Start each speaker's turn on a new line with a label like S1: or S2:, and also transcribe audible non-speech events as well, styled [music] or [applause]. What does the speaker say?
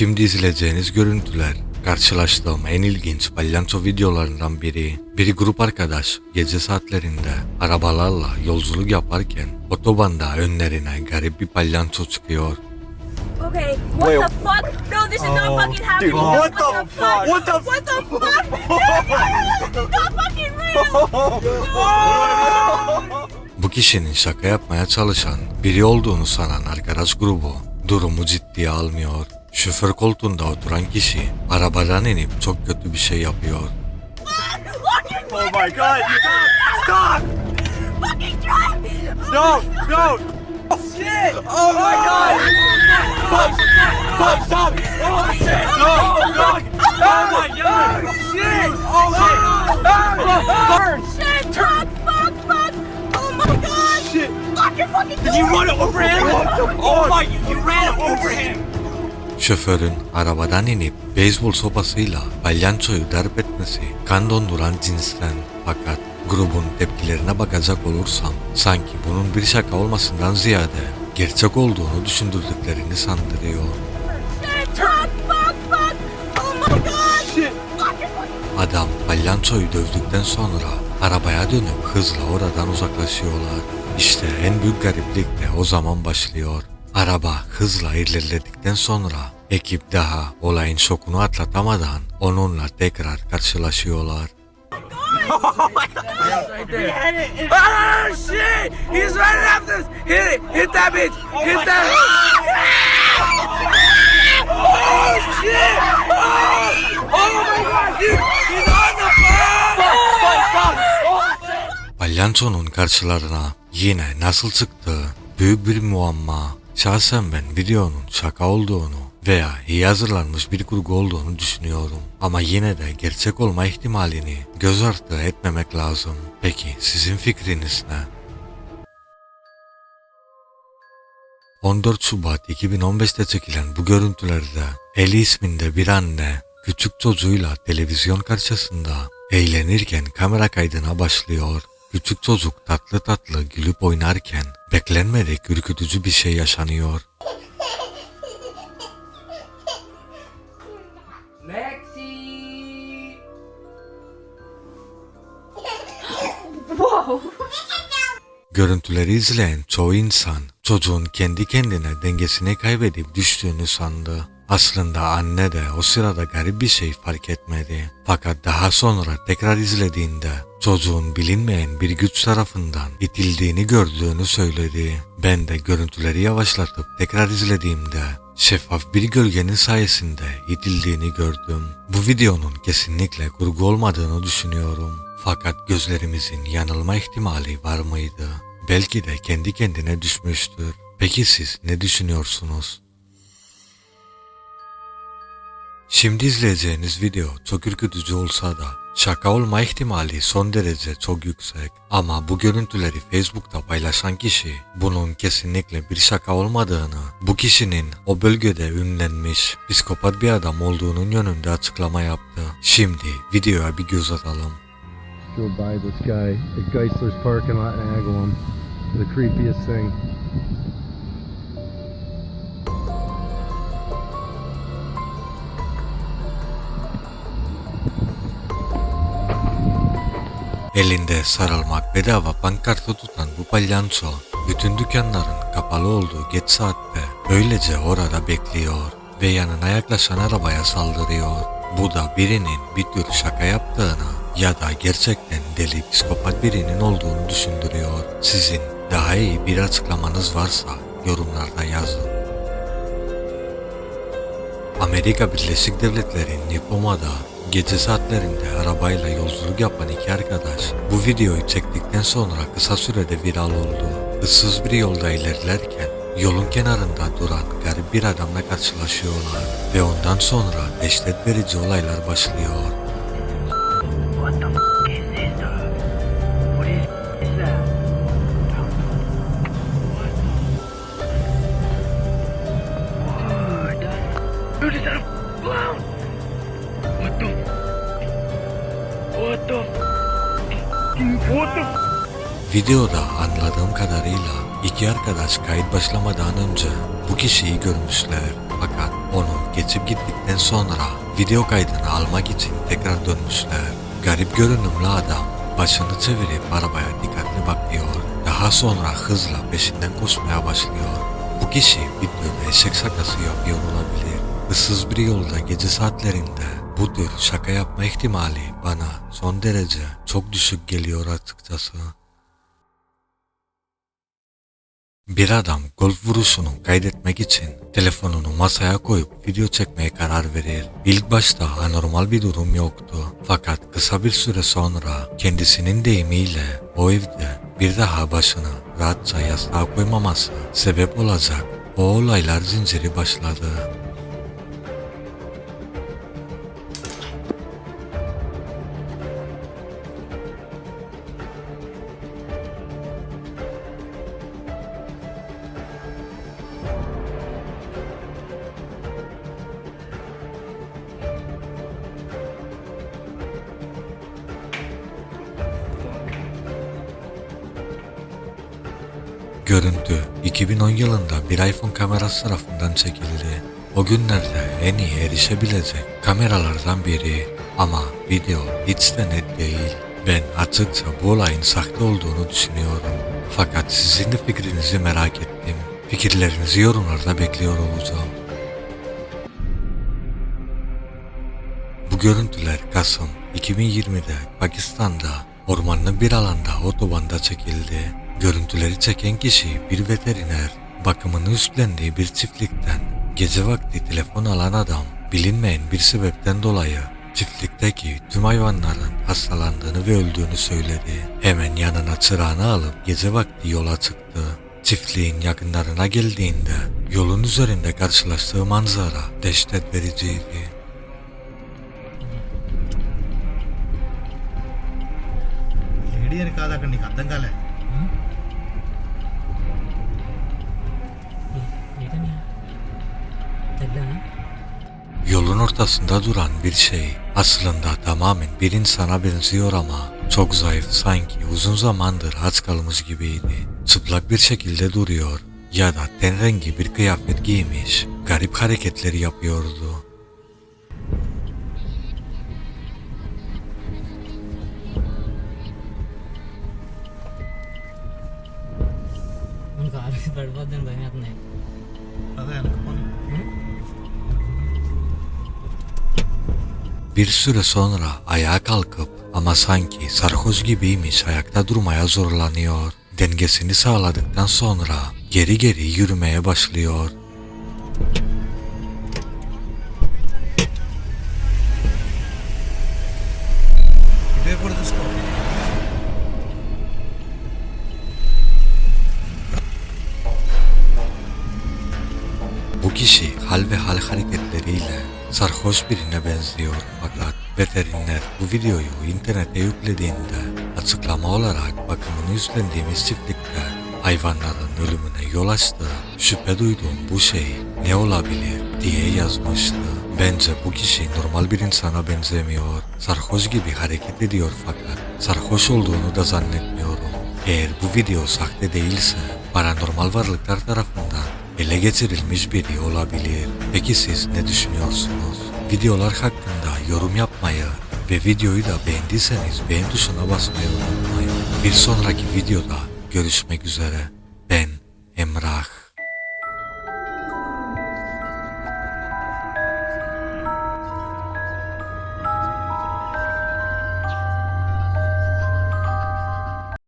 S1: Şimdi izleyeceğiniz görüntüler karşılaştığım en ilginç palyanço videolarından biri. Bir grup arkadaş gece saatlerinde arabalarla yolculuk yaparken otobanda önlerine garip bir palyanço çıkıyor.
S2: Okay, what
S3: Wait.
S2: the fuck? No, this is not fucking happening.
S3: dude, what the fuck? What the
S2: What the fuck? [laughs] This is not fucking real.
S1: Bu kişinin şaka yapmaya çalışan biri olduğunu sanan arkadaş grubu durumu ciddiye almıyor. Şoför koltuğunda oturan kişi arabadan inip çok kötü bir şey yapıyor.
S3: Oh my god! Stop!
S2: Fucking drive.
S3: No! No! Oh shit! Oh my god! Fuck! Fuck! Stop! Oh shit! No! No! Oh my god! Shit! Oh shit! Burn!
S2: Shit, fuck, fuck, fuck. Oh my god.
S3: Shit!
S2: Lock your fucking
S3: Did you
S2: door.
S3: run over him? Oh my! You ran over him!
S1: Şoförün arabadan inip beyzbol sopasıyla palyançoyu darp etmesi kan donduran cinsten. Fakat grubun tepkilerine bakacak olursam sanki bunun bir şaka olmasından ziyade gerçek olduğunu düşündürdüklerini sandırıyor.
S2: Oh
S1: Adam palyançoyu dövdükten sonra arabaya dönüp hızla oradan uzaklaşıyorlar. İşte en büyük gariplik de o zaman başlıyor. Araba hızla ilerledikten sonra ekip daha olayın şokunu atlatamadan onunla tekrar karşılaşıyorlar.
S3: Oh
S1: Palyançonun karşılarına yine nasıl çıktığı büyük bir muamma. Şahsen ben videonun şaka olduğunu veya iyi hazırlanmış bir kurgu olduğunu düşünüyorum. Ama yine de gerçek olma ihtimalini göz ardı etmemek lazım. Peki sizin fikriniz ne? 14 Şubat 2015'te çekilen bu görüntülerde Eli isminde bir anne küçük çocuğuyla televizyon karşısında eğlenirken kamera kaydına başlıyor. Küçük çocuk tatlı tatlı gülüp oynarken beklenmedik ürkütücü bir şey yaşanıyor.
S4: Lexi!
S1: Görüntüleri izleyen çoğu insan çocuğun kendi kendine dengesini kaybedip düştüğünü sandı. Aslında anne de o sırada garip bir şey fark etmedi. Fakat daha sonra tekrar izlediğinde çocuğun bilinmeyen bir güç tarafından itildiğini gördüğünü söyledi. Ben de görüntüleri yavaşlatıp tekrar izlediğimde şeffaf bir gölgenin sayesinde itildiğini gördüm. Bu videonun kesinlikle kurgu olmadığını düşünüyorum. Fakat gözlerimizin yanılma ihtimali var mıydı? Belki de kendi kendine düşmüştür. Peki siz ne düşünüyorsunuz? Şimdi izleyeceğiniz video çok ürkütücü olsa da şaka olma ihtimali son derece çok yüksek. Ama bu görüntüleri Facebook'ta paylaşan kişi bunun kesinlikle bir şaka olmadığını, bu kişinin o bölgede ünlenmiş psikopat bir adam olduğunun yönünde açıklama yaptı. Şimdi videoya bir göz atalım.
S5: Drove by this guy at Geisler's parking lot in Agawam. The creepiest thing.
S1: Elinde sarılmak bedava pankartı tutan bu palyanço bütün dükkanların kapalı olduğu geç saatte öylece orada bekliyor ve yanına yaklaşan arabaya saldırıyor. Bu da birinin bir tür şaka yaptığını ya da gerçekten deli psikopat birinin olduğunu düşündürüyor. Sizin daha iyi bir açıklamanız varsa yorumlarda yazın. Amerika Birleşik Devletleri Nipoma'da gece saatlerinde arabayla yolculuk yapan iki arkadaş bu videoyu çektikten sonra kısa sürede viral oldu. Issız bir yolda ilerlerken yolun kenarında duran garip bir adamla karşılaşıyorlar ve ondan sonra dehşet verici olaylar başlıyor.
S6: Clown? What the? What the? What the?
S1: Videoda anladığım kadarıyla iki arkadaş kayıt başlamadan önce bu kişiyi görmüşler fakat Onu geçip gittikten sonra video kaydını almak için tekrar dönmüşler. Garip görünümlü adam başını çevirip arabaya dikkatli bakıyor. Daha sonra hızla peşinden koşmaya başlıyor. Bu kişi videoda eşek şakası yapıyor olabilir. Issız bir yolda gece saatlerinde bu tür şaka yapma ihtimali bana son derece çok düşük geliyor açıkçası. Bir adam golf vuruşunu kaydetmek için telefonunu masaya koyup video çekmeye karar verir. İlk başta anormal bir durum yoktu. Fakat kısa bir süre sonra kendisinin deyimiyle o evde bir daha başını rahatça yastığa koymaması sebep olacak o olaylar zinciri başladı. Görüntü 2010 yılında bir iPhone kamerası tarafından çekildi. O günlerde en iyi erişebilecek kameralardan biri ama video hiç de net değil. Ben açıkça bu olayın sahte olduğunu düşünüyorum. Fakat sizin de fikrinizi merak ettim. Fikirlerinizi yorumlarda bekliyor olacağım. Bu görüntüler Kasım 2020'de Pakistan'da ormanlık bir alanda otobanda çekildi. Görüntüleri çeken kişi bir veteriner. Bakımını üstlendiği bir çiftlikten gece vakti telefon alan adam bilinmeyen bir sebepten dolayı çiftlikteki tüm hayvanların hastalandığını ve öldüğünü söyledi. Hemen yanına çırağını alıp gece vakti yola çıktı. Çiftliğin yakınlarına geldiğinde yolun üzerinde karşılaştığı manzara dehşet vericiydi.
S4: Lady అని కాదు అక్కడ నీకు అర్థం కాలే
S2: ఏంటన్నా తెల్లా
S1: Yolun ortasında duran bir şey aslında tamamen bir insana benziyor ama çok zayıf sanki uzun zamandır aç kalmış gibiydi. Çıplak bir şekilde duruyor ya da ten rengi bir kıyafet giymiş garip hareketleri yapıyordu.
S2: પછી ગડબો દે ગમ્યા
S4: જ નહીં
S1: Bir süre sonra ayağa kalkıp ama sanki sarhoz gibiymiş ayakta durmaya zorlanıyor. Dengesini sağladıktan sonra geri geri yürümeye başlıyor. Hal ve hal hareketleriyle sarhoş birine benziyor fakat veteriner bu videoyu internete yüklediğinde açıklama olarak bakımını üstlendiğimiz çiftlikte hayvanların ölümüne yol açtı. Şüphe duyduğum bu şey ne olabilir diye yazmıştı. Bence bu kişi normal bir insana benzemiyor. Sarhoş gibi hareket ediyor fakat sarhoş olduğunu da zannetmiyorum. Eğer bu video sahte değilse paranormal varlıklar tarafından ele geçirilmiş biri olabilir. Peki siz ne düşünüyorsunuz? Videolar hakkında yorum yapmayı ve videoyu da beğendiyseniz beğen tuşuna basmayı unutmayın. Bir sonraki videoda görüşmek üzere. Ben Emrah.